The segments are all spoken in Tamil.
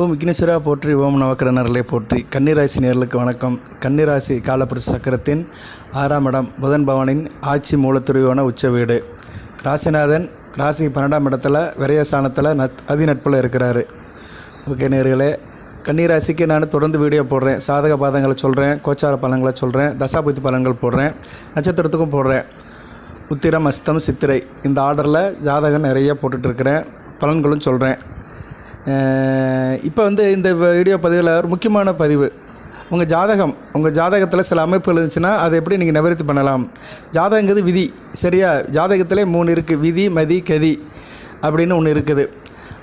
ஓம் விக்னேஸ்வரா போற்றி ஓம் நவக்கிரனர்களே போற்றி. கன்னிராசி நேர்களுக்கு வணக்கம். கன்னிராசி காலப்புருஷ சக்கரத்தின் ஆறாம் இடம் புதன் பவனின் ஆட்சி மூலத்துறையான உச்ச வீடு. ராசிநாதன் ராசி பன்னெண்டாம் இடத்துல விரயசானத்தில் நத் அதிநட்பில் இருக்கிறாரு. ஓகே நேர்களே கன்னிராசிக்கு நான் தொடர்ந்து வீடியோ போடுறேன். சாதக பாதங்களை சொல்கிறேன் கோச்சார பலன்களை சொல்கிறேன் தசாபுத்தி பலன்கள் போடுறேன் நட்சத்திரத்துக்கும் போடுறேன். உத்திரம் அஸ்தம் சித்திரை இந்த ஆர்டரில் ஜாதகம் நிறைய போட்டுட்ருக்கிறேன் பலன்களும் சொல்கிறேன் இப்போ வந்து இந்த வீடியோ பதிவில் ஒரு முக்கியமான பதிவு. உங்கள் ஜாதகம் உங்கள் ஜாதகத்தில் சில அமைப்பு இருந்துச்சுன்னா அதை எப்படி நீங்கள் நிவர்த்தி பண்ணலாம்? ஜாதகங்கிறது விதி சரியா? ஜாதகத்திலே மூணு இருக்குது விதி மதி கதி அப்படின்னு ஒன்று இருக்குது.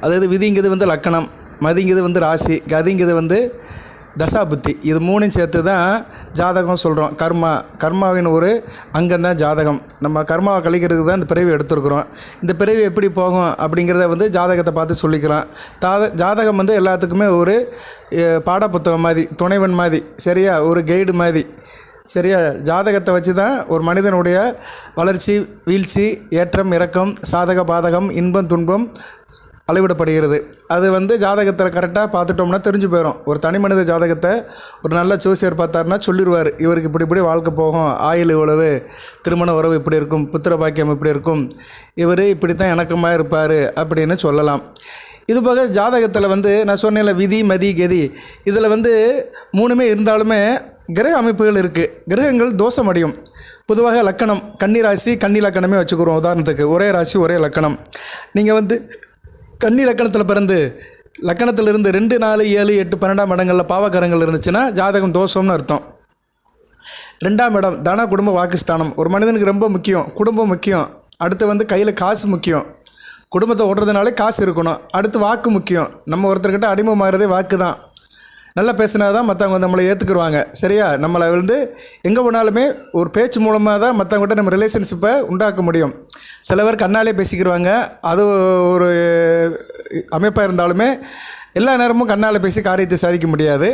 அதாவது விதிங்கிறது வந்து லக்கணம் மதிங்கிறது வந்து ராசி கதிங்கிறது வந்து தசாபுத்தி. இது மூணும் சேர்த்து தான் ஜாதகம் சொல்கிறோம் கர்மா கர்மாவின் ஒரு அங்கம் தான் ஜாதகம். நம்ம கர்மாவை கழிக்கிறதுக்கு தான் இந்த பிறவி எடுத்துருக்குறோம். இந்த பிறவி எப்படி போகும் அப்படிங்கிறத வந்து ஜாதகத்தை பார்த்து சொல்லிக்கிறோம் தாத ஜாதகம் வந்து எல்லாத்துக்குமே ஒரு பாடப்புத்தகம் மாதிரி துணைவன் மாதிரி சரியா? ஒரு கைடு மாதிரி சரியா? ஜாதகத்தை வச்சு தான் ஒரு மனிதனுடைய வளர்ச்சி வீழ்ச்சி ஏற்றம் இறக்கம் சாதக பாதகம் இன்பம் துன்பம் அளவிடப்படுகிறது. அது வந்து ஜாதகத்தில் கரெக்டாக பார்த்துட்டோம்னா தெரிஞ்சு போயிடும் ஒரு தனி மனித ஜாதகத்தை ஒரு நல்ல ஜோசியர் பார்த்தாருன்னா சொல்லிடுவார் இவருக்கு இப்படி இப்படி வாழ்க்கை போகும். ஆயுள் இவ்வளவு. திருமண உறவு இப்படி இருக்கும். புத்திர பாக்கியம் இப்படி இருக்கும். இவர் இப்படி தான் இணக்கமாக இருப்பார் அப்படின்னு சொல்லலாம். இது போக ஜாதகத்தில் வந்து நான் சொன்னேன்ல விதி மதி கதி. இதில் வந்து மூணுமே இருந்தாலுமே கிரக அமைப்புகள் இருக்குது கிரகங்கள் தோஷம் அடையும் பொதுவாக லக்கணம் கன்னி ராசி கன்னி லக்கணமே வச்சுக்கிறோம். உதாரணத்துக்கு ஒரே ராசி ஒரே லக்கணம். நீங்கள் வந்து கன்னி லக்கணத்தில் பிறந்து லக்கணத்தில் இருந்து ரெண்டு நாலு ஏழு எட்டு பன்னெண்டாம் இடங்களில் பாவக்கரங்கள் இருந்துச்சுன்னா ஜாதகம் தோஷம்னு அர்த்தம். ரெண்டாம் இடம் தன குடும்ப வாக்குஸ்தானம். ஒரு மனிதனுக்கு ரொம்ப முக்கியம் குடும்பம் முக்கியம். அடுத்து வந்து கையில் காசு முக்கியம். குடும்பத்தை ஓடுறதுனாலே காசு இருக்கணும். அடுத்து வாக்கு முக்கியம். நம்ம ஒருத்தர்கிட்ட அடிமைமாகிறதே வாக்கு தான் நல்லா பேசினா தான் மற்றவங்க நம்மளை ஏற்றுக்குருவாங்க சரியா? நம்மளை வந்து எங்கே போனாலுமே ஒரு பேச்சு மூலமாக தான் மற்றவங்ககிட்ட நம்ம ரிலேஷன்ஷிப்பை உண்டாக்க முடியும். சில பேர் கண்ணாலே பேசிக்கிடுவாங்க அது ஒரு அமைப்பாக இருந்தாலுமே எல்லா நேரமும் கண்ணால் பேசி காரியத்தை சாதிக்க முடியாது.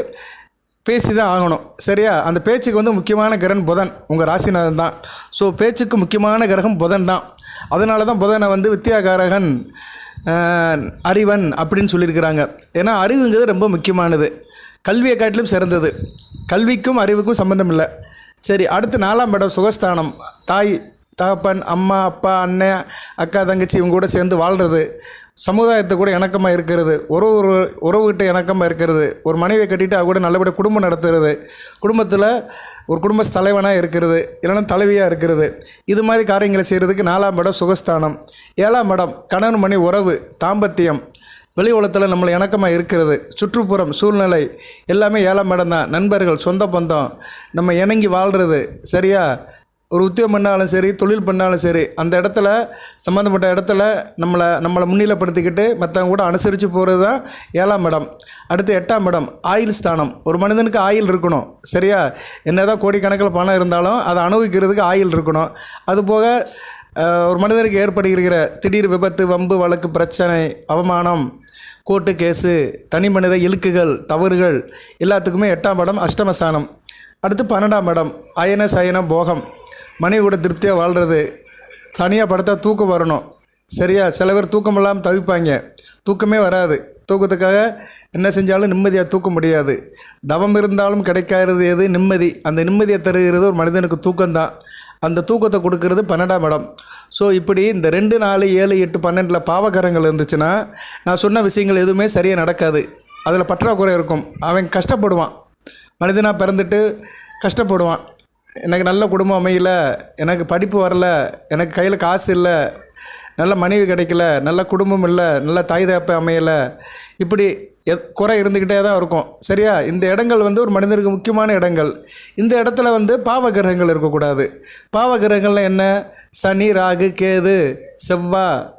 பேசி தான் ஆகணும். சரியா? அந்த பேச்சுக்கு வந்து முக்கியமான கிரகன் புதன். உங்கள் ராசிநாதன் தான். ஸோ பேச்சுக்கு முக்கியமான கிரகம் புதன் தான். அதனால தான் புதனை வந்து வித்தியாகாரகன் அறிவன் அப்படின்னு சொல்லியிருக்கிறாங்க. ஏன்னா அறிவுங்கிறது ரொம்ப முக்கியமானது. கல்வியை காட்டிலும் சிறந்தது. கல்விக்கும் அறிவுக்கும் சம்மந்தம் இல்லை சரி அடுத்து நாலாம் இடம் சுகஸ்தானம். தாய் தகப்பன் அம்மா அப்பா அண்ணன் அக்கா தங்கச்சி இவங்க கூட சேர்ந்து வாழ்கிறது சமுதாயத்தை கூட இணக்கமாக இருக்கிறது. உறவு உறவுகிட்ட இணக்கமாக இருக்கிறது. ஒரு மனைவியை கட்டிட்டு அவ கூட நல்லபடியாக குடும்பம் நடத்துறது. குடும்பத்தில் ஒரு குடும்ப தலைவனாக இருக்கிறது. இல்லைன்னா தலைவியாக இருக்கிறது. இது மாதிரி காரியங்களை செய்கிறதுக்கு நாலாம் இடம் சுகஸ்தானம். ஏழாம் இடம் கணவன் மணி உறவு தாம்பத்தியம். வெளி உலகத்தில் நம்மளை இணக்கமாக இருக்கிறது. சுற்றுப்புறம் சூழ்நிலை எல்லாமே ஏழாம் இடம் தான். நண்பர்கள் சொந்த பந்தம் நம்ம இணங்கி வாழ்கிறது சரியா? ஒரு உத்தியோகம் பண்ணாலும் சரி தொழில் பண்ணாலும் சரி அந்த இடத்துல சம்மந்தப்பட்ட இடத்துல நம்மளை நம்மளை முன்னிலைப்படுத்திக்கிட்டு மற்றவங்க கூட அனுசரித்து போகிறது தான் ஏழாம் இடம். அடுத்து எட்டாம் இடம் ஆயில் ஸ்தானம். ஒரு மனிதனுக்கு ஆயுள் இருக்கணும். சரியா? என்னதான் கோடிக்கணக்கில் பணம் இருந்தாலும் அதை அனுபவிக்கிறதுக்கு ஆயுள் இருக்கணும். அதுபோக ஒரு மனிதனுக்கு ஏற்படுகிற திடீர் விபத்து வம்பு வழக்கு பிரச்சனை அவமானம் கோர்ட்டு கேஸு தனி மனித இழுக்குகள் தவறுகள் எல்லாத்துக்குமே எட்டாம் படம் அஷ்டமசானம் அடுத்து பன்னெண்டாம் படம் அயன சயன போகம். மனைவி கூட திருப்தியாக வாழ்கிறது தனியாக படுத்தா தூக்கம் வரணும். சரியா? சில பேர் தூக்கம் இல்லாமல் தவிப்பாங்க. தூக்கமே வராது. தூக்கத்துக்காக என்ன செஞ்சாலும் நிம்மதியாக தூக்க முடியாது. தவம் இருந்தாலும் கிடைக்காதது எது? நிம்மதி. அந்த நிம்மதியை தருகிறது ஒரு மனிதனுக்கு தூக்கம்தான். அந்த தூக்கத்தை கொடுக்கறது பன்னெண்டாம் இடம். ஸோ இப்படி இந்த ரெண்டு நாலு ஏழு எட்டு பன்னெண்டில் பாவகரங்கள் இருந்துச்சுன்னா நான் சொன்ன விஷயங்கள் எதுவுமே சரியாக நடக்காது. அதில் பற்றாக்குறை இருக்கும். அவன் கஷ்டப்படுவான். மனிதனாக பிறந்துட்டு கஷ்டப்படுவான். எனக்கு நல்ல குடும்பம் அமையல எனக்கு படிப்பு வரல எனக்கு கையில் காசு இல்லை நல்ல மனைவி கிடைக்கல நல்ல குடும்பம் இல்லை நல்ல தாய் தகப்ப அமையலை. இப்படி குறை இருந்துக்கிட்டே தான் இருக்கும். சரியா? இந்த இடங்கள் வந்து ஒரு மனிதனுக்கு முக்கியமான இடங்கள். இந்த இடத்துல வந்து பாவகிரகங்கள் இருக்கக்கூடாது. பாவகிரகங்கள்ல என்ன? சனி ராகு கேது செவ்வா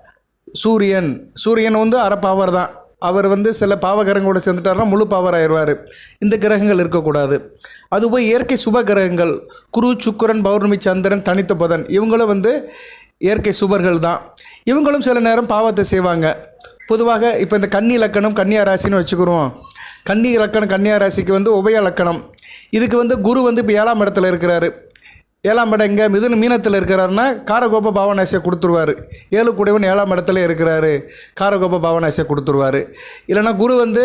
சூரியன். சூரியன் வந்து அரை பாவர் தான். அவர் வந்து சில பாவகிரகங்களோட சேர்ந்துட்டாருன்னா முழு பாவர் ஆயிடுவார். இந்த கிரகங்கள் இருக்கக்கூடாது. அதுபோய் இயற்கை சுப கிரகங்கள். குரு சுக்கிரன் பௌர்ணமி சந்திரன் தனித்த புதன். இவங்களும் வந்து இயற்கை சுபர்கள் தான். இவங்களும் சில நேரம் பாவத்தை செய்வாங்க. பொதுவாக இப்போ இந்த கன்னி லக்கணம் கன்னியா ராசின்னு வச்சுக்கிறோம். கன்னி லக்கணம் கன்னியா ராசிக்கு வந்து உபய லக்கணம் இதுக்கு வந்து குரு வந்து இப்போ ஏழாம் இடத்துல இருக்கிறாரு. ஏழாம் இடம் எங்கே? மிதுன மீனத்தில் இருக்கிறாருன்னா காரகோப பாவனாசியை கொடுத்துருவாரு. ஏழு கூடவன் ஏழாம் இடத்துல இருக்கிறாரு. காரகோப பாவனாசியை கொடுத்துருவாரு. இல்லைன்னா குரு வந்து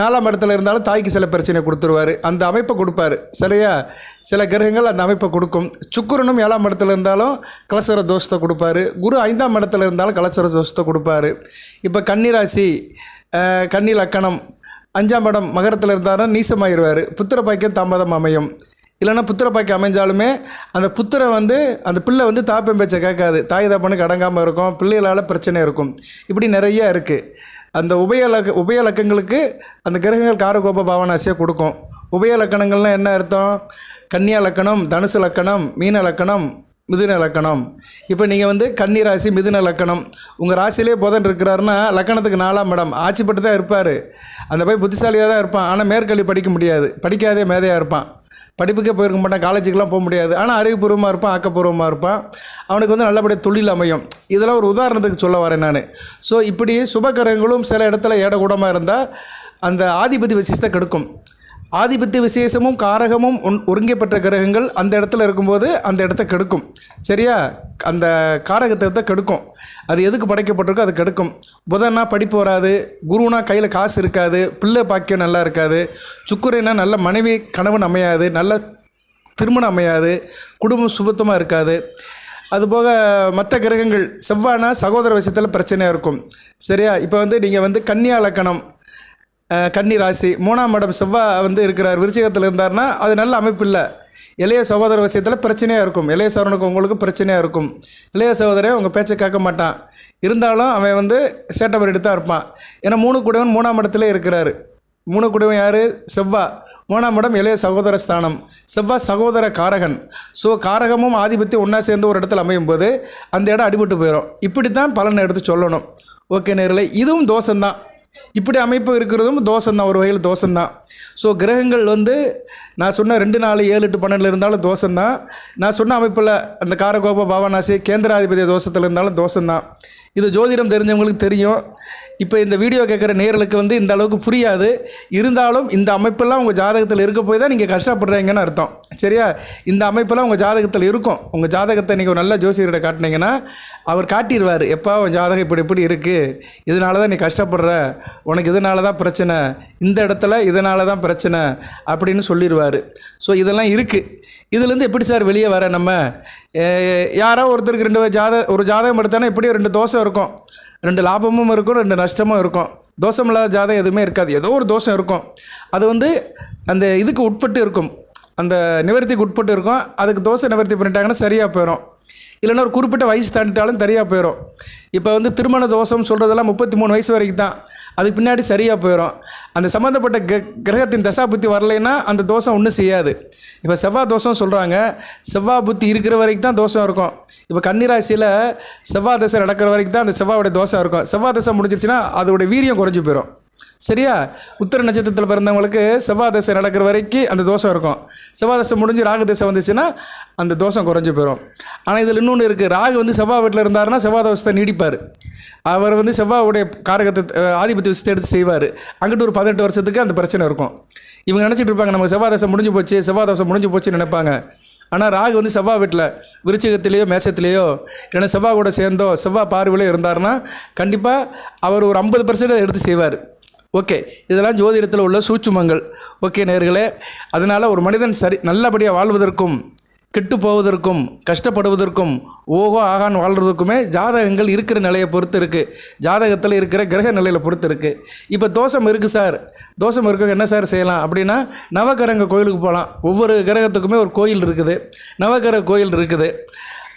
நாலாம் இடத்துல இருந்தாலும் தாய்க்கு சில பிரச்சனை கொடுத்துருவாரு. அந்த அமைப்பை கொடுப்பாரு. சரியா? சில கிரகங்கள் அந்த அமைப்பை கொடுக்கும். சுக்கிரனும் ஏழாம் இடத்துல இருந்தாலும் கலசர தோஷத்தை கொடுப்பாரு. குரு ஐந்தாம் இடத்துல இருந்தாலும் கலசர தோஷத்தை கொடுப்பாரு. இப்போ கன்னிராசி கன்னி லக்கணம் அஞ்சாம் இடம் மகரத்தில் இருந்தாலும் நீசமாயிடுவார் புத்திர பாக்கியம் தாமதம் அமையும். இல்லைன்னா புத்திர பாக்கி அமைஞ்சாலுமே அந்த புத்திரை வந்து அந்த பிள்ளை வந்து தாப்பம் பேச்சை கேட்காது. தாய் தாப்பனுக்கு அடங்காமல் இருக்கும் பிள்ளைகளால் பிரச்சனை இருக்கும். இப்படி நிறைய இருக்குது அந்த உபயலக்க உபயலக்கங்களுக்கு அந்த கிரகங்கள் காரகோப பாவனாசியாக கொடுக்கும். உபயலக்கணங்கள்லாம் என்ன அர்த்தம்? கன்னியா லக்கணம் தனுசு லக்கணம் மீன லக்கணம் மிதுன லக்கணம் இப்போ நீங்கள் வந்து கன்னி ராசி மிதுன லக்கணம் உங்கள் ராசியிலே புதன் இருக்கிறாருன்னா லக்கணத்துக்கு நாலாம் இடம். ஆட்சிப்பட்டு தான் இருப்பார். அந்த போய் புத்திசாலியாக தான் இருப்பான். ஆனால் மேற்கல்வி படிக்க முடியாது. படிக்காதே மேதையாக இருப்பான். படிப்புக்கே போயிருக்க மாட்டான் காலேஜுக்கெலாம் போக முடியாது. ஆனால் அறிவுபூர்வமாக இருப்பான் ஆக்கப்பூர்வமாக இருப்பான். அவனுக்கு வந்து நல்லபடியாக தொழில் அமையும். இதெல்லாம் ஒரு உதாரணத்துக்கு சொல்ல வரேன் நான். ஸோ இப்படி சுபகரங்களும் சில இடத்துல ஏடகூடமாக இருந்தால் அந்த ஆதிபதி விசேஷத்தை கெடுக்கும். ஆதிபத்திய விசேஷமும் காரகமும் ஒன் ஒருங்கப்பட்ட கிரகங்கள் அந்த இடத்துல இருக்கும்போது அந்த இடத்த கெடுக்கும். சரியா? அந்த காரகத்தை கெடுக்கும். அது எதுக்கு படைக்கப்பட்டிருக்கோ அது கெடுக்கும். புதன்னா படிப்பு வராது குருனா கையில் காசு இருக்காது பிள்ளை பாக்கியம் நல்லா இருக்காது சுக்குரைனா நல்ல மனைவி கணவன் அமையாது நல்ல திருமணம் அமையாது குடும்பம் சுபத்தமாக இருக்காது. அதுபோக மற்ற கிரகங்கள் செவ்வானா சகோதர விஷயத்தில் பிரச்சனையாக இருக்கும். சரியா? இப்போ வந்து நீங்கள் வந்து கன்னியா லக்கணம் கன்னி ராசி. மூணாம் இடம் செவ்வாய் வந்து இருக்கிறார். விருச்சிகத்தில் இருந்தார்னா அது நல்ல அமைப்பு இல்லை இளைய சகோதர விஷயத்தில் பிரச்சனையாக இருக்கும். இளைய சகோதரனுக்கு உங்களுக்கு பிரச்சனையாக இருக்கும். இளைய சகோதரன் உங்கள் பேச்சை கேட்க மாட்டான். இருந்தாலும் அவன் வந்து சேட்டை தான் இருப்பான். ஏன்னா மூணு கூடவன் மூணாம் இடத்துல இருக்கிறாரு. மூணு கூடவன் யார்? செவ்வா. மூணாம் இடம் இளைய சகோதர ஸ்தானம். செவ்வாய் சகோதர காரகன். ஸோ காரகமும் ஆதிபத்தியம் ஒன்றா சேர்ந்து ஒரு இடத்துல அமையும் போது அந்த இடம் அடிபட்டு போயிடும் இப்படி தான் பலனை எடுத்து சொல்லணும். ஓகே நேரில் இதுவும் தோஷம்தான். இப்படி அமைப்பு இருக்கிறதும் தோஷம்தான் ஒரு வகையில் தோஷம்தான் ஸோ கிரகங்கள் வந்து நான் சொன்ன ரெண்டு நாலு ஏழு எட்டு பன்னெண்டில் இருந்தாலும் தோஷம்தான் நான் சொன்ன அமைப்பில் அந்த காரகோப பாவனாசி கேந்திராதிபதி தோஷத்தில் இருந்தாலும் தோஷம்தான் இது ஜோதிடம் தெரிஞ்சவங்களுக்கு தெரியும். இப்போ இந்த வீடியோ கேட்குற நேர்களுக்கு வந்து இந்த அளவுக்கு புரியாது. இருந்தாலும் இந்த அமைப்பெல்லாம் உங்கள் ஜாதகத்தில் இருக்க போய் தான் நீங்கள் கஷ்டப்படுறீங்கன்னு அர்த்தம். சரியா? இந்த அமைப்பெல்லாம் உங்கள் ஜாதகத்தில் இருக்கும். உங்கள் ஜாதகத்தை நீங்கள் ஒரு நல்ல ஜோசியர்கிட்ட காட்டினீங்கன்னா அவர் காட்டிடுவார் எப்போ உன் ஜாதகம் இப்படி இப்படி இருக்குது இதனால தான் நீ கஷ்டப்படுற. உனக்கு இதனால தான் பிரச்சனை. இந்த இடத்துல இதனால தான் பிரச்சனை அப்படின்னு சொல்லிடுவார் ஸோ இதெல்லாம் இருக்குது இதுலேருந்து எப்படி சார் வெளியே வர நம்ம? யாரோ ஒருத்தருக்கு ரெண்டு ஜாத ஒரு ஜாதகம் எடுத்தானா எப்படியும் ரெண்டு தோஷம் இருக்கும். ரெண்டு லாபமும் இருக்கும் ரெண்டு நஷ்டமும் இருக்கும். தோஷம் இல்லாத ஜாதகம் எதுவுமே இருக்காது. ஏதோ ஒரு தோஷம் இருக்கும். அது வந்து அந்த இதுக்கு உட்பட்டு இருக்கும். அந்த நிவர்த்திக்கு உட்பட்டு இருக்கும். அதுக்கு தோசை நிவர்த்தி பண்ணிட்டாங்கன்னா சரியாக போயிடும் இல்லைன்னா ஒரு குறிப்பிட்ட வயசு தாண்டிட்டாலும் சரியாக போயிடும் இப்போ வந்து திருமண தோஷம் சொல்கிறதெல்லாம் முப்பத்தி மூணு வயசு வரைக்கும் தான் அதுக்கு பின்னாடி சரியாக போயிடும் அந்த சம்மந்தப்பட்ட க கிரகத்தின் தசா புத்தி வரலைன்னா அந்த தோஷம் ஒன்றும் செய்யாது. இப்போ செவ்வாய் தோஷம் சொல்கிறாங்க செவ்வாய் புத்தி இருக்கிற வரைக்கும் தான் தோஷம் இருக்கும். இப்போ கன்னிராசியில் செவ்வாய் தசை நடக்கிற வரைக்கும் தான் அந்த செவ்வாயோட தோஷம் இருக்கும். செவ்வாய் தசை முடிஞ்சிருச்சுன்னா அதோட வீரியம் குறைஞ்சி போயிடும் சரியா? உத்தர நட்சத்திரத்தில் பிறந்தவங்களுக்கு செவ்வாய் தசை நடக்கிற வரைக்கும் அந்த தோஷம் இருக்கும். செவ்வாய் தசை முடிஞ்சு ராகு தசை வந்துச்சுன்னா அந்த தோஷம் குறைஞ்சி போயிடும் ஆனால் இதில் இன்னொன்று இருக்குது ராகு வந்து செவ்வாய் வீட்டில் இருந்தாருன்னா செவ்வாய் தோஷத்தை நீடிப்பார். அவர் வந்து செவ்வாவுடைய காரகத்தை ஆதிபத்திய விஷயத்தை எடுத்து செய்வார். அங்கிட்டு ஒரு பதினெட்டு வருஷத்துக்கு அந்த பிரச்சனை இருக்கும். இவங்க நினச்சிட்டு இருப்பாங்க நம்ம செவ்வாய் முடிஞ்சு போச்சு செவ்வாய் தோசை முடிஞ்சு போச்சுன்னு நினைப்பாங்க. ஆனால் ராகு வந்து செவ்வாய் வீட்டில் விருச்சிகத்திலேயோ மேசத்திலேயோ இல்லைன்னா செவ்வாய் கூட சேர்ந்தோ செவ்வாய் பார்வையிலோ இருந்தாருன்னா கண்டிப்பாக அவர் ஒரு ஐம்பது பர்சன்ட் எடுத்து செய்வார். ஓகே இதெல்லாம் ஜோதிடத்தில் உள்ள சூட்சுமங்கள். ஓகே நேர்களே அதனால் ஒரு மனிதன் சரி நல்லபடியாக வாழ்வதற்கும் கெட்டு போவதற்கும் கஷ்டப்படுவதற்கும் ஓஹோ ஆகான் வாழ்கிறதுக்குமே ஜாதகங்கள் இருக்கிற நிலையை பொறுத்து இருக்குது ஜாதகத்தில் இருக்கிற கிரக நிலையில் பொறுத்து இருக்குது இப்போ தோஷம் இருக்குது சார். தோஷம் இருக்க என்ன சார் செய்யலாம்? அப்படின்னா நவகிரக கோயிலுக்கு போகலாம். ஒவ்வொரு கிரகத்துக்குமே ஒரு கோயில் இருக்குது. நவகிரக கோயில் இருக்குது.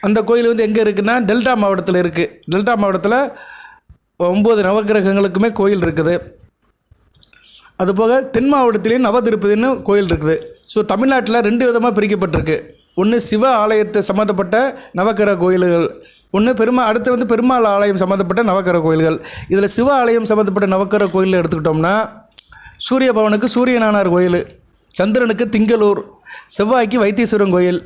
அந்த கோயில் வந்து எங்கே இருக்குன்னா டெல்டா மாவட்டத்தில் இருக்குது டெல்டா மாவட்டத்தில் ஒம்பது நவகிரகங்களுக்குமே கோயில் இருக்குது. அதுபோக தென் மாவட்டத்திலேயும் நவதிருப்பதின்னு கோயில் இருக்குது. ஸோ தமிழ்நாட்டில் ரெண்டு விதமாக பிரிக்கப்பட்டிருக்கு. ஒன்று சிவ ஆலயத்தை சம்மந்தப்பட்ட நவக்கிர கோயில்கள் ஒன்று பெருமா அடுத்து வந்து பெருமாள் ஆலயம் சம்மந்தப்பட்ட நவக்கிர கோயில்கள். இதில் சிவ ஆலயம் சம்மந்தப்பட்ட நவக்கிரக கோயில் எடுத்துக்கிட்டோம்னா சூரிய பவனுக்கு சூரியநானார் கோயில் சந்திரனுக்கு திங்களூர் செவ்வாய்க்கு வைத்தீஸ்வரன் கோயில்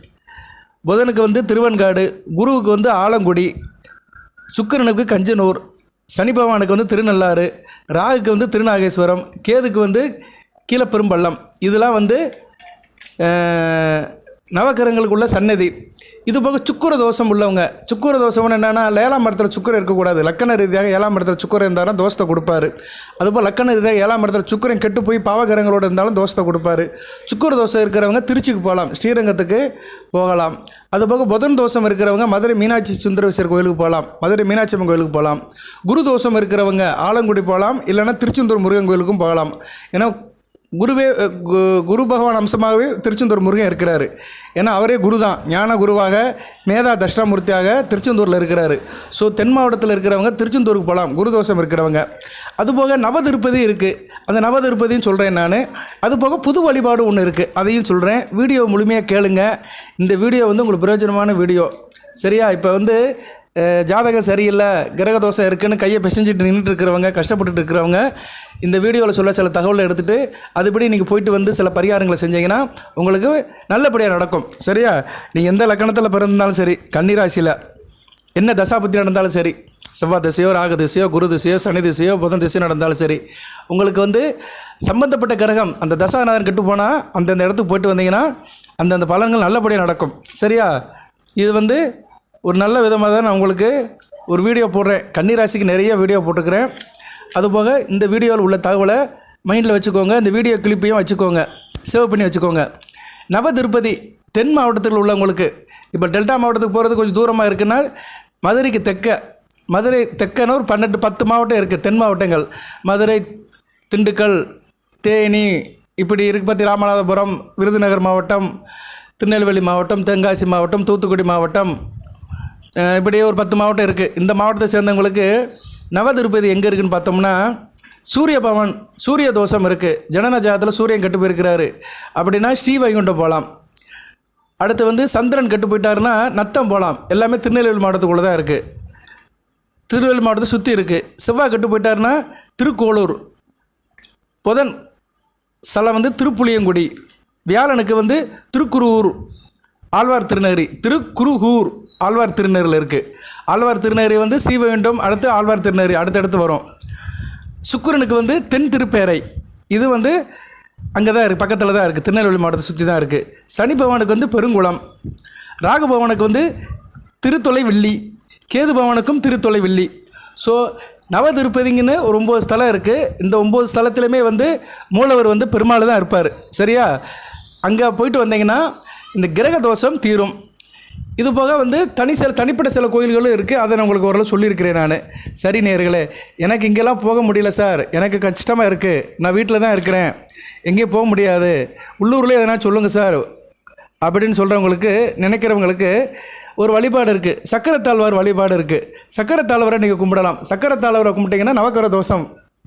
புதனுக்கு வந்து திருவன்காடு குருவுக்கு வந்து ஆலங்குடி சுக்கிரனுக்கு கஞ்சனூர் சனி பகவானுக்கு வந்து திருநள்ளாறு ராகுக்கு வந்து திருநாகேஸ்வரம் கேதுக்கு வந்து கீழப்பெரும்பள்ளம். இதெல்லாம் வந்து நவக்கிரகங்களுக்குள்ள சன்னதி இது போக சுக்குர தோஷம் உள்ளவங்க. சுக்குர தோஷம்னு என்னென்னா ஏழாம் இடத்துல சுக்கரம் இருக்கக்கூடாது. லக்கண ரீதியாக ஏழாம் இடத்துல சுக்கரம் இருந்தாலும் தோஷத்தை கொடுப்பாரு. அதுபோல் லக்கண ரீதியாக ஏழாம் இடத்துல சுக்கரம் கெட்டு போய் பாவகிரகங்களோட இருந்தாலும் தோஷத்தை கொடுப்பாரு. சுக்குர தோஷம் இருக்கிறவங்க திருச்சிக்கு போகலாம். ஸ்ரீரங்கத்துக்கு போகலாம். அதுபோக புதன் தோஷம் இருக்கிறவங்க மதுரை மீனாட்சி சுந்தரேஸ்வரர் கோயிலுக்கு போகலாம். மதுரை மீனாட்சி அம்மன் கோயிலுக்கு போகலாம். குரு தோஷம் இருக்கிறவங்க ஆலங்குடி போகலாம். இல்லைன்னா திருச்செந்தூர் முருகன் கோயிலுக்கும் போகலாம். ஏன்னா குருவே கு- குரு பகவான் அம்சமாகவே திருச்செந்தூர் முருகன் இருக்கிறாரு. ஏன்னா அவரே குரு தான் ஞான குருவாக மேதா தஷ்டாமூர்த்தியாக திருச்செந்தூரில் இருக்கிறாரு. ஸோ தென் மாவட்டத்தில் இருக்கிறவங்க திருச்செந்தூருக்கு போகலாம் குருதோஷம் இருக்கிறவங்க. அதுபோக நவதிருப்பதி இருக்குது அந்த நவதிருப்பதியும் சொல்கிறேன் நான். அதுபோக புது வழிபாடு ஒன்று இருக்குது அதையும் சொல்கிறேன் வீடியோ முழுமையாக கேளுங்க. இந்த வீடியோ வந்து உங்களுக்கு பிரயோஜனமான வீடியோ. சரியா? இப்போ வந்து ஜாதகம் சரியில்லை கிரக தோஷம் இருக்குன்னு கையை பிசைஞ்சிட்டு நின்றுட்டு இருக்கிறவங்க கஷ்டப்பட்டுட்டு இருக்கிறவங்க இந்த வீடியோவில் சொல்ல சில தகவலை எடுத்துகிட்டு அதுபடி நீங்கள் போயிட்டு வந்து சில பரிகாரங்களை செஞ்சீங்கன்னா உங்களுக்கு நல்லபடியாக நடக்கும். சரியா? நீங்கள் எந்த லக்கணத்தில் பிறந்தாலும் சரி கன்னிராசியில் என்ன தசாபுத்தி நடந்தாலும் சரி செவ்வாய் திசையோ ராகு திசையோ குரு திசையோ சனி திசையோ புதன் திசையோ நடந்தாலும் சரி உங்களுக்கு வந்து சம்மந்தப்பட்ட கிரகம் அந்த தசாநாதன் கெட்டு போனால் அந்தந்த இடத்துக்கு போயிட்டு வந்தீங்கன்னா அந்தந்த பலன்கள் நல்லபடியாக நடக்கும். சரியா? இது வந்து ஒரு நல்ல விதமாக தான் நான் உங்களுக்கு ஒரு வீடியோ போடுறேன். கன்னிராசிக்கு நிறைய வீடியோ போட்டுக்கிறேன் அதுபோக இந்த வீடியோவில் உள்ள தகவலை மைண்டில் வச்சுக்கோங்க. இந்த வீடியோ கிளிப்பையும் வச்சுக்கோங்க. சேவ் பண்ணி வச்சுக்கோங்க. நவ திருப்பதி தென் மாவட்டத்தில் உள்ளவங்களுக்கு இப்போ டெல்டா மாவட்டத்துக்கு போகிறது கொஞ்சம் தூரமாக இருக்குன்னா மதுரைக்கு தெற்க மதுரை தெற்கன்னு ஒரு பன்னெண்டு பத்து மாவட்டம் இருக்குது தென் மாவட்டங்கள். மதுரை திண்டுக்கல் தேனி இப்படி இருக்கு பற்றி ராமநாதபுரம் விருதுநகர் மாவட்டம் திருநெல்வேலி மாவட்டம் தென்காசி மாவட்டம் தூத்துக்குடி மாவட்டம் இப்படியே ஒரு பத்து மாவட்டம் இருக்குது இந்த மாவட்டத்தை சேர்ந்தவங்களுக்கு நவதிருப்பதி எங்கே இருக்குன்னு பார்த்தோம்னா சூரிய பவன் சூரிய தோஷம் இருக்குது ஜனன ஜாதத்தில் சூரியன் கெட்டு போயிருக்கிறாரு. அப்படின்னா ஸ்ரீவைகுண்டம் போகலாம் அடுத்து வந்து சந்திரன் கெட்டு போயிட்டாருன்னா நத்தம் போகலாம் எல்லாமே திருநெல்வேலி மாவட்டத்துக்குள்ளே தான் இருக்குது திருநெல்வேலி மாவட்டத்தை சுற்றி இருக்குது செவ்வாய் கெட்டு போயிட்டாருன்னா திருக்கோளூர். புதன் ஸ்தலம் வந்து திருப்புளியங்குடி. வியாழனுக்கு வந்து திருக்குருவூர் ஆழ்வார் திருநகரி. திருக்குருகூர். ஆழ்வார் திருநெறில் இருக்குது ஆழ்வார் திருநெறி வந்து சீவகண்டம் அடுத்து ஆழ்வார் திருநெறி அடுத்தடுத்து வரும். சுக்கிரனுக்கு வந்து தென் திருப்பேரை. இது வந்து அங்கே தான் இருக்குது பக்கத்தில் தான் இருக்குது திருநெல்வேலி மாவட்டத்தை சுற்றி தான் இருக்குது சனி பகவானுக்கு வந்து பெருங்குளம். ராகு பகவானுக்கு வந்து திருத்தொலை வெள்ளி கேது பவனுக்கும் திருத்தொலை வெள்ளி ஸோ நவ திருப்பதிங்கன்னு ஒரு ஒம்பது ஸ்தலம் இருக்குது இந்த ஒம்பது ஸ்தலத்துலையுமே வந்து மூலவர் வந்து பெருமாள் தான் இருப்பார். சரியா? அங்கே போயிட்டு வந்தீங்கன்னா இந்த கிரக தோஷம் தீரும். இது போக வந்து தனி சில தனிப்பட்ட சில கோயில்களும் இருக்குது அதை நான் உங்களுக்கு ஓரளவு சொல்லியிருக்கிறேன் நான். சரி நேர்களே எனக்கு இங்கெல்லாம் போக முடியல சார். எனக்கு கஷ்டமாக இருக்குது நான் வீட்டில் தான் இருக்கிறேன். எங்கேயும் போக முடியாது. உள்ளூர்லேயே எதனா சொல்லுங்கள் சார். அப்படின்னு சொல்கிறவங்களுக்கு நினைக்கிறவங்களுக்கு ஒரு வழிபாடு இருக்குது சக்கரத்தாழ்வார் வழிபாடு இருக்குது சக்கரத்தாழ்வரை நீங்கள் கும்பிடலாம். சக்கரத்தாழ்வரை கும்பிட்டீங்கன்னா நவக்கர தோஷம்.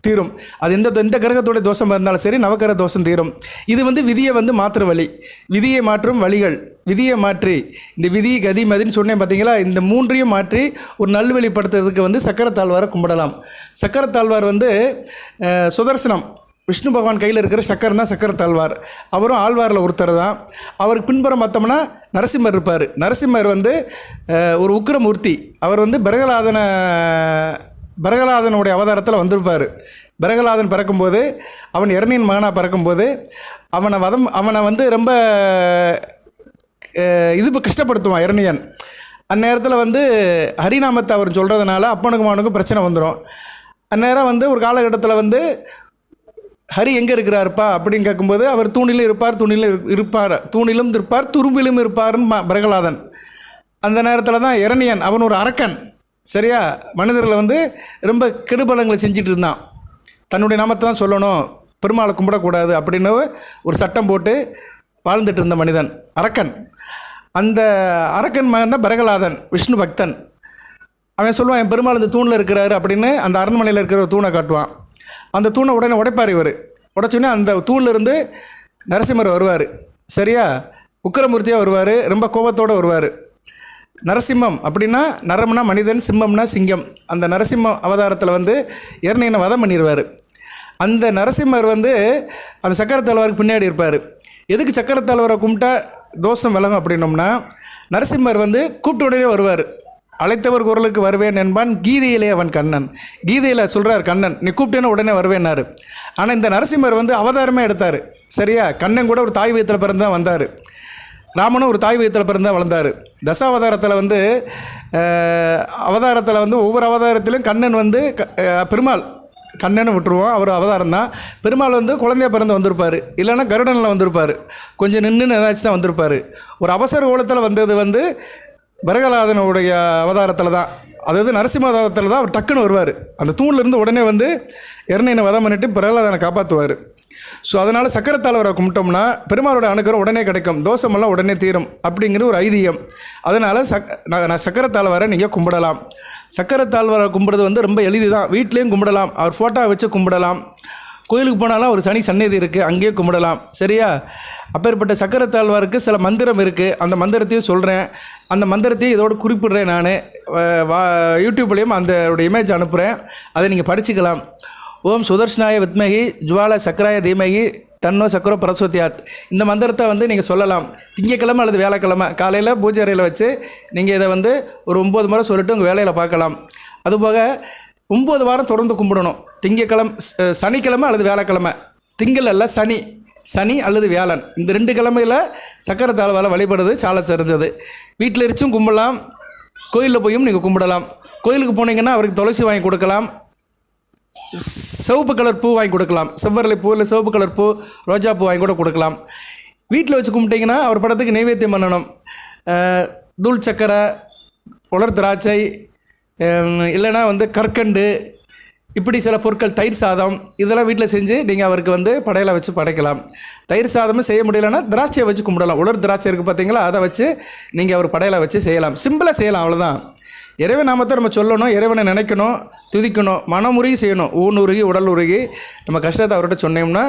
தீரும். அது எந்த எந்த கிரகத்துடைய தோஷம் இருந்தாலும் சரி நவக்கிரக தோஷம் தீரும். இது வந்து விதியை வந்து மாற்று வழி. விதியை மாற்றும் வழிகள். விதியை மாற்றி. இந்த விதி கதி மதின்னு சொன்னேன் பார்த்தீங்களா இந்த மூன்றையும் மாற்றி ஒரு நல்வழிப்படுத்துறதுக்கு வந்து சக்கரத்தாழ்வாரை கும்பிடலாம். சக்கரத்தாழ்வார் வந்து சுதர்சனம். விஷ்ணு பகவான் கையில் இருக்கிற சக்கரம் தான் சக்கரத்தாழ்வார். அவரும் ஆழ்வாரில் ஒருத்தர் தான். அவருக்கு பின்புறம் பார்த்தோம்னா நரசிம்மர் இருப்பார். நரசிம்மர் வந்து ஒரு உக்கிரமூர்த்தி அவர் வந்து பிரகலாதன பிரகலாதனுடைய அவதாரத்தில் வந்திருப்பார். பிரகலாதன் பிறக்கும்போது அவன் இரணியின் மகனாக பிறக்கும்போது அவனை வதம் அவனை வந்து ரொம்ப இது கஷ்டப்படுத்துவான் இரணியன் அந்நேரத்தில் வந்து ஹரிநாமத்தை அவர் சொல்கிறதுனால அப்பனுக்கும் அவனுக்கும் பிரச்சனை வந்துடும் அந்நேரம் வந்து ஒரு காலகட்டத்தில் வந்து ஹரி எங்கே இருக்கிறாருப்பா? அப்படின்னு கேட்கும்போது அவர் தூணிலும் இருப்பார் தூணிலும் இருப்பார். தூணிலும் இருப்பார் துரும்பிலும் இருப்பார்னு பிரகலாதன். அந்த நேரத்தில் தான் இரணியன் அவன் ஒரு அரக்கன். சரியா? மனிதர்களை வந்து ரொம்ப கெடுபலங்களை செஞ்சுட்டு இருந்தான் தன்னுடைய நாமத்தை தான் சொல்லணும். பெருமாளை கும்பிடக்கூடாது அப்படின்னு ஒரு சட்டம் போட்டு வாழ்ந்துட்டு இருந்த மனிதன் அரக்கன். அந்த அரக்கன் மகன் தான் பரகலாதன் விஷ்ணு பக்தன். அவன் சொல்லுவான் என் பெருமாள் இந்த தூணில் இருக்கிறாரு அப்படின்னு அந்த அரண்மனையில் இருக்கிற ஒரு தூணை காட்டுவான். அந்த தூணை உடனே உடைப்பார் இவர். உடைச்சோடனே அந்த தூணில் இருந்து நரசிம்மர் வருவார். சரியா? உக்கிரமூர்த்தியாக வருவார். ரொம்ப கோபத்தோடு வருவார். நரசிம்மம் அப்படின்னா நரம்னா மனிதன் சிம்மம்னா சிங்கம். அந்த நரசிம்ம அவதாரத்தில் வந்து இரணியனை வதம் பண்ணிடுவார் அந்த நரசிம்மர் வந்து அந்த சக்கரத்தலைவருக்கு பின்னாடி இருப்பார். எதுக்கு சக்கரத்தலைவரை கும்பிட்டா தோஷம் விளங்கும் அப்படின்னோம்னா நரசிம்மர் வந்து கூப்பிட்ட உடனே வருவார். அழைத்தவர் குரலுக்கு வருவேன் என்பான் கீதையிலே அவன் கண்ணன். கீதையில் சொல்கிறார் கண்ணன் நீ கூப்பிட்டேன்னு உடனே வருவேன்னாரு. ஆனால் இந்த நரசிம்மர் வந்து அவதாரமே எடுத்தார். சரியா? கண்ணன் கூட ஒரு தாய் வயிற்றில் பிறந்து தான் வந்தார். ராமனும் ஒரு தாய் வயிற்றில் பிறந்தா வளர்ந்தார். தசாவதாரத்தில் வந்து அவதாரத்தில் வந்து ஒவ்வொரு அவதாரத்திலும் கண்ணன் வந்து க- பெருமாள் கண்ணனை விட்டுருவோம். அவர் அவதாரம் தான் பெருமாள் வந்து குழந்தையா பிறந்து வந்திருப்பார். இல்லைன்னா கருடனில் வந்திருப்பார். கொஞ்சம் நின்று ஏதாச்சும் தான் வந்திருப்பார். ஒரு அவசர கோலத்தில் வந்தது வந்து பரகலாதனுடைய அவதாரத்தில் தான். அதாவது நரசிம்மதாரத்தில் தான் அவர் டக்குன்னு வருவார். அந்த தூண்லேருந்து உடனே வந்து இரணையனை வதம் பண்ணிட்டு பிரகலாதனை காப்பாற்றுவார் ஸோ அதனால் சக்கரத்தாழ்வரை கும்பிட்டோம்னா பெருமாளோட அனுகிரகம் உடனே கிடைக்கும். தோஷமெல்லாம் உடனே தீரும் அப்படிங்கிற ஒரு ஐதீகம். அதனால் சக் நான் நான் சக்கரத்தாழ்வரை நீங்கள் கும்பிடலாம். சக்கரத்தாழ்வரை கும்பிடுறது வந்து ரொம்ப எளிது தான் வீட்லேயும் கும்பிடலாம். அவர் ஃபோட்டோ வச்சு கும்பிடலாம். கோயிலுக்கு போனாலும் ஒரு சனி சந்நிதி இருக்குது அங்கேயே கும்பிடலாம். சரியா? அப்பேற்பட்ட சக்கரத்தாழ்வாருக்கு சில மந்திரம் இருக்குது அந்த மந்திரத்தையும் சொல்கிறேன் அந்த மந்திரத்தையும் இதோடு குறிப்பிடுறேன் நான். வா யூடியூப்லேயும் அந்த இமேஜ் அனுப்புகிறேன் அதை நீங்கள் படிச்சுக்கலாம். ஓம் சுதர்ஷனாய வித்மகி ஜுவால சக்கராய தீமகி தன்னோ சக்கரோ பரஸ்வதியாத் இந்த மந்திரத்தை வந்து நீங்கள் சொல்லலாம். திங்கக்கிழமை அல்லது வேலைக்கிழமை காலையில் பூஜை அறையில் வச்சு நீங்கள் இதை வந்து ஒரு ஒம்பது முறை சொல்லிட்டு உங்கள் வேலையில் பார்க்கலாம். அதுபோக ஒம்பது வாரம் தொடர்ந்து கும்பிடணும். திங்கக்கிழமை சனிக்கிழமை அல்லது வேலைக்கிழமை திங்கள் அல்ல சனி. சனி அல்லது வியாழன். இந்த ரெண்டு கிழமையில் சக்கரை தாழ்வால் வழிபடுறது சால சிறந்தது வீட்டில் இருச்சும் கும்பிடலாம். கோயிலில் போயும் நீங்கள் கும்பிடலாம். கோயிலுக்கு போனீங்கன்னா அவருக்கு துளசி வாங்கி கொடுக்கலாம். சிவப்பு கலர் பூ வாங்கி கொடுக்கலாம். செவ்வரளி பூ இல்லை சிவப்பு கலர் பூ ரோஜா பூ வாங்கி கூட கொடுக்கலாம். வீட்டில் வச்சு கும்பிட்டிங்கன்னா அவர் படத்துக்கு நைவேத்தியம் பண்ணணும். தூள் சக்கரை உலர் திராட்சை இல்லைனா இல்லைன்னா வந்து கற்கண்டு இப்படி சில பொருட்கள் தயிர் சாதம் இதெல்லாம் வீட்டில் செஞ்சு நீங்கள் அவருக்கு வந்து படையலை வச்சு படைக்கலாம். தயிர் சாதமும் செய்ய முடியலன்னா திராட்சையை வச்சு கும்பிடலாம். உலர் திராட்சை இருக்குது பார்த்தீங்களா அதை வச்சு நீங்கள் அவர் படையலை வச்சு செய்யலாம். சிம்பிளாக செய்யலாம் அவ்வளோதான் இறைவன் நாமத்தை நம்ம சொல்லணும் இறைவனை நினைக்கணும் துதிக்கணும் மனமுருகி செய்யணும் ஊன் உருகி உடல் உருகி நம்ம கஷ்டத்தை அவர்கிட்ட சொன்னோம்னா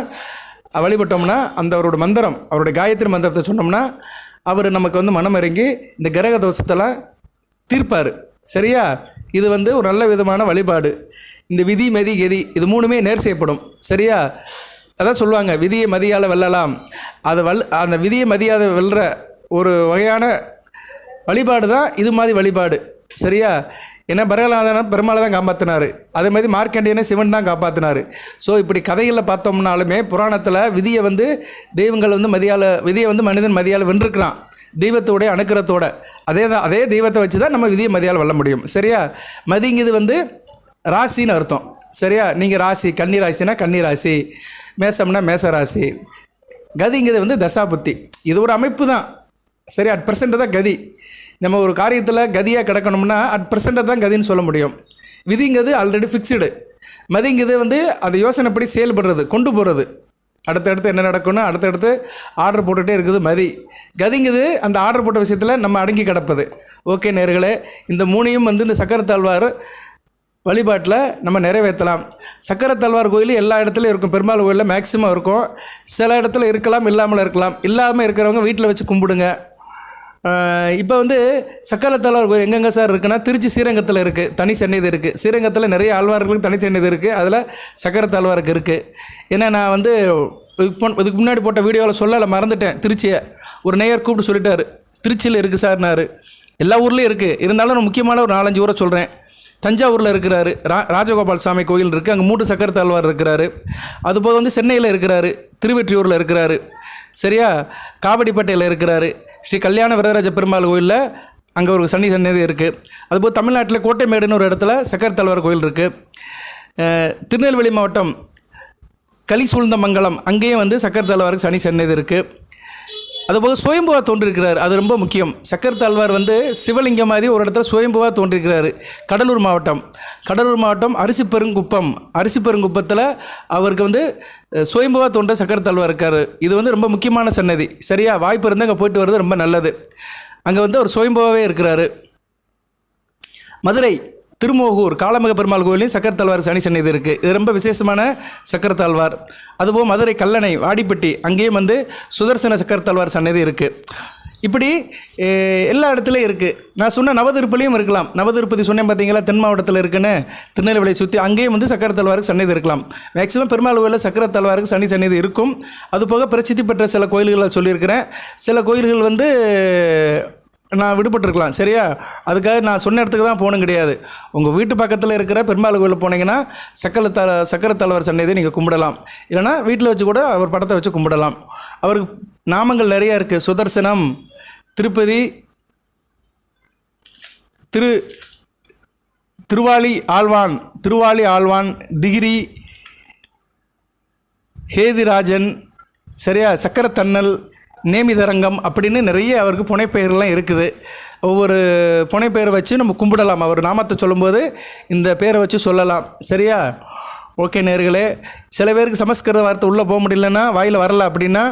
வழிபட்டோம்னா அந்த அவரோட மந்திரம் அவருடைய காயத்ரி மந்திரத்தை சொன்னோம்னா அவர் நமக்கு வந்து மனம் இறங்கி இந்த கிரக தோஷத்தெல்லாம் தீர்ப்பார். சரியா? இது வந்து ஒரு நல்ல விதமான வழிபாடு. இந்த விதி மதி கதி இது மூணுமே நேர் செய்யப்படும். சரியா? அதான் சொல்லுவாங்க விதியை மதியால் வெல்லலாம். அதை வல் அந்த விதியை மதியாத வெல்ற ஒரு வகையான வழிபாடு தான் இது மாதிரி வழிபாடு. சரியா? ஏன்னா பரகலாதன பெருமாளை தான் காப்பாற்றினார் அதே மாதிரி மார்க்கண்டியனை சிவன் தான் காப்பாற்றினார் ஸோ இப்படி கதைகளில் பார்த்தோம்னாலுமே புராணத்தில் விதியை வந்து தெய்வங்கள் வந்து மதியால் விதியை வந்து மனிதன் மதியால் வென்றுக்கிறான் தெய்வத்தோடைய அணுக்கிறத்தோட அதே தான் அதே தெய்வத்தை வச்சு தான் நம்ம விதியை மதியால் வெல்ல முடியும். சரியா? மதிங்கிறது வந்து ராசின்னு அர்த்தம். சரியா? நீங்கள் ராசி கன்னி ராசினா கன்னி ராசி மேசம்னா மேச ராசி கதிங்கிறது வந்து தசாபுத்தி. இது ஒரு அமைப்பு தான். சரி அட் பர்சன்ட் தான் கதி. நம்ம ஒரு காரியத்தில் கதியாக கிடக்கணும்னா அட் ப்ரெசண்ட்டை தான் கதின்னு சொல்ல முடியும். விதிங்கிறது ஆல்ரெடி ஃபிக்ஸ்டு மதிங்கிறது வந்து அந்த யோசனைப்படி செயல்படுறது கொண்டு போகிறது அடுத்தடுத்து என்ன நடக்கணும் அடுத்தடுத்து ஆர்டர் போட்டுகிட்டே இருக்குது மதி. கதிங்கிறது அந்த ஆர்டர் போட்ட விஷயத்தில் நம்ம அடங்கி கிடப்பது. ஓகே நேர்களே இந்த மூணையும் வந்து இந்த சக்கரத்தாழ்வார் வழிபாட்டில் நம்ம நிறைவேற்றலாம். சக்கரத்தாழ்வார் கோயில் எல்லா இடத்துலையும் இருக்கும். பெருமாள் கோயிலில் மேக்ஸிமம் இருக்கும். சில இடத்துல இருக்கலாம் இல்லாமல் இருக்கலாம். இல்லாமல் இருக்கிறவங்க வீட்டில் வச்சு கும்பிடுங்க. இப்போ வந்து சக்கரத்தாழ்வார் கோயில் எங்கெங்கே சார் இருக்குன்னா திருச்சி ஸ்ரீரங்கத்தில் இருக்குது தனி சந்நிதி இருக்குது ஸ்ரீரங்கத்தில் நிறைய ஆழ்வார்களுக்கு தனி சந்நிதி இருக்குது அதில் சக்கரத்தாழ்வாருக்கு இருக்குது ஏன்னா நான் வந்து இதுக்கு இதுக்கு முன்னாடி போட்ட வீடியோவில் சொல்லலை மறந்துட்டேன். திருச்சியை ஒரு நேயர் கூப்பிட்டு சொல்லிட்டார். திருச்சியில் இருக்குது சார்னாரு. எல்லா ஊர்லேயும் இருக்குது இருந்தாலும் நான் முக்கியமான ஒரு நாலஞ்சு ஊரை சொல்கிறேன் தஞ்சாவூரில் இருக்கிறாரு. ரா ராஜகோபால் சாமி கோயில் இருக்குது அங்கே மூட்டு சக்கரத்தாழ்வார் இருக்கிறாரு. அதுபோக வந்து சென்னையில் இருக்கிறாரு. திருவெற்றியூரில் இருக்கிறாரு. சரியா? காவடிப்பேட்டையில் இருக்கிறாரு. ஸ்ரீ கல்யாண வரதராஜ பெருமாள் கோயிலில் அங்கே ஒரு சன்னி சன்னதி இருக்குது அதுபோக தமிழ்நாட்டில் கோட்டைமேடுன்னு ஒரு இடத்துல சக்கரத்தாழ்வார் கோயில் இருக்குது திருநெல்வேலி மாவட்டம் களி சூழ்ந்த மங்கலம் அங்கேயும் வந்து தலைவருக்கு சனி சன்னதி இருக்குது அதுபோக சுயம்புவா தோன்றிருக்கிறார். அது ரொம்ப முக்கியம். சக்கரத்தாழ்வார் வந்து சிவலிங்கம் மாதிரி ஒரு இடத்துல சுயம்புவா தோன்றிருக்கிறாரு. கடலூர் மாவட்டம். கடலூர் மாவட்டம் அரிசி பெருங்குப்பம் அரிசி பெருங்குப்பத்தில் அவருக்கு வந்து அஹ், சுயம்புவா தோன்ற சக்கரத்தாழ்வார் இருக்கார். இது வந்து ரொம்ப முக்கியமான சன்னதி. சரியா? வாய்ப்பு இருந்து அங்கே போயிட்டு வர்றது ரொம்ப நல்லது. அங்கே வந்து அவர் சுயம்புவாவே இருக்கிறாரு. மதுரை திருமோகூர் காளமக பெருமாள் கோயிலையும் சக்கரத்தாழ்வார் சனி சன்னதி இருக்குது இது ரொம்ப விசேஷமான சக்கரத்தாழ்வார் அதுபோல் மதுரை கல்லணை வாடிப்பட்டி அங்கேயும் வந்து சுதர்சன சக்கரத்தாழ்வார் சன்னதி இருக்குது இப்படி எல்லா இடத்துலையும் இருக்குது நான் சொன்ன நவதிருப்பலியும் இருக்கலாம். நவதிருப்பதி சொன்னேன் பார்த்தீங்களா தென் மாவட்டத்தில் இருக்குன்னு. திருநெல்வேலியை சுற்றி அங்கேயும் வந்து சக்கரத்தல்வாருக்கு சன்னதி இருக்கலாம். மேக்ஸிமம் பெருமாள் கோயிலில் சக்கரத்தல்வாருக்கு சனி சன்னதி இருக்கும். அதுபோக பிரசித்தி பெற்ற சில கோயில்களை சொல்லியிருக்கிறேன். சில கோயில்கள் வந்து நான் விடுபட்டிருக்கலாம் சரியா? அதுக்காக நான் சொன்ன இடத்துக்கு தான் போகணும் கிடையாது. உங்கள் வீட்டு பக்கத்தில் இருக்கிற பெருமாள் கோயிலில் போனீங்கன்னா சக்கர த சக்கர தலைவர் சன்னதியை நீங்கள் கும்பிடலாம். இல்லைனா வீட்டில் வச்சு கூட அவர் படத்தை வச்சு கும்பிடலாம். அவருக்கு நாமங்கள் நிறையா இருக்குது சுதர்சனம் திருப்பதி திரு திருவாளி ஆழ்வான் திருவாளி ஆழ்வான் திகிரி ஹேதிராஜன் சரியா? சக்கரத்தன்னல் நேமிதரங்கம் அப்படின்னு நிறைய அவருக்கு புனைப்பெயர்லாம் இருக்குது. ஒவ்வொரு புனைப்பெயரை வச்சு நம்ம கும்பிடலாம். அவர் நாமத்தை சொல்லும்போது இந்த பேரை வச்சு சொல்லலாம். சரியா? ஓகே நேர்களே சில பேருக்கு சமஸ்கிருத வார்த்தை உள்ளே போக முடியலன்னா வாயில் வரல அப்படின்னா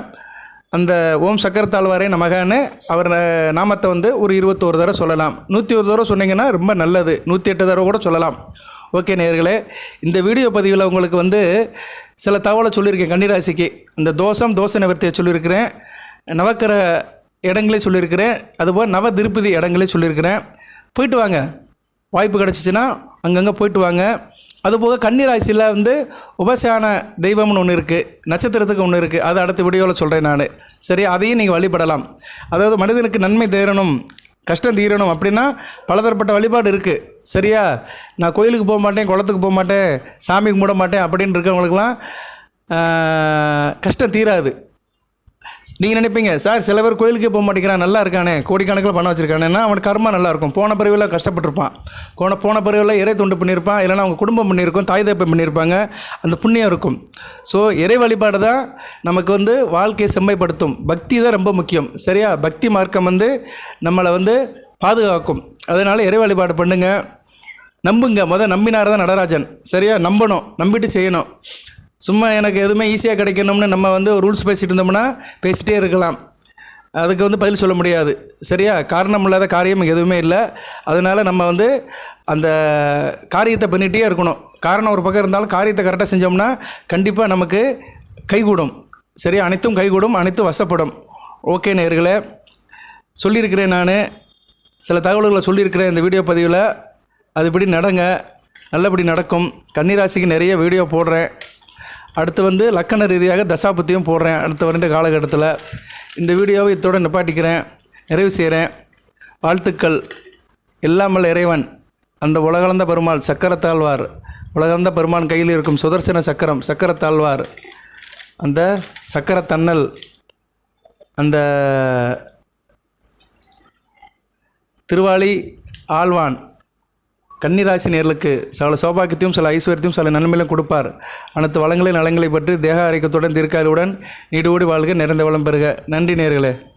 அந்த ஓம் சக்கரத்தாழ்வாரே நமகான்னு அவர் நாமத்தை வந்து ஒரு இருபத்தோரு தடவை சொல்லலாம். நூற்றி ஒரு தடவை சொன்னீங்கன்னா ரொம்ப நல்லது. நூற்றி எட்டு தடவை கூட சொல்லலாம். ஓகே நேர்களே இந்த வீடியோ பதிவில் உங்களுக்கு வந்து சில தகவலை சொல்லியிருக்கேன் கன்னிராசிக்கு. இந்த தோஷம் தோசை நிவர்த்தியை சொல்லியிருக்கிறேன். நவக்கிர இடங்களே சொல்லியிருக்கிறேன். அதுபோல் நவ திருப்பதி இடங்களே சொல்லியிருக்கிறேன். போயிட்டு வாங்க. வாய்ப்பு கிடச்சிச்சின்னா அங்கங்கே போயிட்டு வாங்க. அதுபோக கன்னிராசியில் வந்து உபசான தெய்வம்னு ஒன்று இருக்குது நட்சத்திரத்துக்கு ஒன்று இருக்குது அதை அடுத்த வீடியோவில் சொல்கிறேன் நான். சரி அதையும் நீங்கள் வழிபடலாம். அதாவது மனிதனுக்கு நன்மை தேரணும் கஷ்டம் தீரணும் அப்படின்னா பலதரப்பட்ட வழிபாடு இருக்குது சரியா? நான் கோயிலுக்கு போக மாட்டேன் குளத்துக்கு போக மாட்டேன் சாமி கும்பிட மாட்டேன் அப்படின்னு இருக்கவங்களுக்கெல்லாம் கஷ்டம் தீராது. நீங்கள் நினைப்பீங்க சார் சில பேர் கோயிலுக்கே போக மாட்டேங்கிறான் நல்லா இருக்கானே கோடிக்கணக்கில் பணம் வச்சுருக்கானேன்னா அவனுக்கு கர்மா நல்லா இருக்கும். போன பிறவியில் கஷ்டப்பட்டிருப்பான். போன போன பிறவியில் இறை தொண்டு பண்ணியிருப்பான் இல்லைனா அவங்க குடும்பம் பண்ணியிருக்கும் தாய் தப்பம் பண்ணியிருப்பாங்க அந்த புண்ணியம் இருக்கும். ஸோ இறை வழிபாடு தான் நமக்கு வந்து வாழ்க்கையை செம்மைப்படுத்தும். பக்தி தான் ரொம்ப முக்கியம். சரியா? பக்தி மார்க்கம் வந்து நம்மளை வந்து பாதுகாக்கும். அதனால் இறை வழிபாடு பண்ணுங்கள் நம்புங்க. முத நம்பினார் தான் நடராஜன். சரியா? நம்பணும். நம்பிட்டு செய்யணும். சும்மா எனக்கு எதுவுமே ஈஸியாக கிடைக்கணும்னு நம்ம வந்து ரூல்ஸ் பேசிகிட்டு இருந்தோம்னா பேசிகிட்டே இருக்கலாம். அதுக்கு வந்து பதில் சொல்ல முடியாது. சரியா? காரணம் இல்லாத காரியம் எதுவுமே இல்லை. அதனால் நம்ம வந்து அந்த காரியத்தை பண்ணிகிட்டே இருக்கணும். காரணம் ஒரு பக்கம் இருந்தாலும் காரியத்தை கரெக்டாக செஞ்சோம்னா கண்டிப்பாக நமக்கு கைகூடும். சரியா? அனைத்தும் கைகூடும் அனைத்தும் வசப்படும். ஓகே நேர்களே சொல்லியிருக்கிறேன் நான். சில தகவல்களை சொல்லியிருக்கிறேன் இந்த வீடியோ பதிவில். அதுபடி நடங்க. நல்லபடி நடக்கும். கன்னிராசிக்கு நிறைய வீடியோ போடுறேன். அடுத்து வந்து லக்கண ரீதியாக தசாபத்தியும் போடுறேன். அடுத்த வருட காலகட்டத்தில் இந்த வீடியோவை இத்தோடு நிப்பாட்டிக்கிறேன். நிறைவு செய்கிறேன். வாழ்த்துக்கள். எல்லாமல் இறைவன் அந்த உலகளந்த பெருமாள் சக்கரத்தாழ்வார் உலகளந்த பெருமான் கையில் இருக்கும் சுதர்சன சக்கரம் சக்கரத்தாழ்வார் அந்த சக்கரத்தன்னல் அந்த திருவாளி ஆழ்வான் கன்னிராசி நேர்களுக்கு சில சௌபாக்கியத்தையும் சில ஐஸ்வர்யத்தையும் சில நன்மையிலும் கொடுப்பார். அனைத்து வளங்களின் நலங்களை பற்றி தேக ஆரோக்கியத்துடன் தீர்க்காயுடன் நீடோடி வாழ்க நிறைந்த வளம் பெறுக. நன்றி நேர்களே.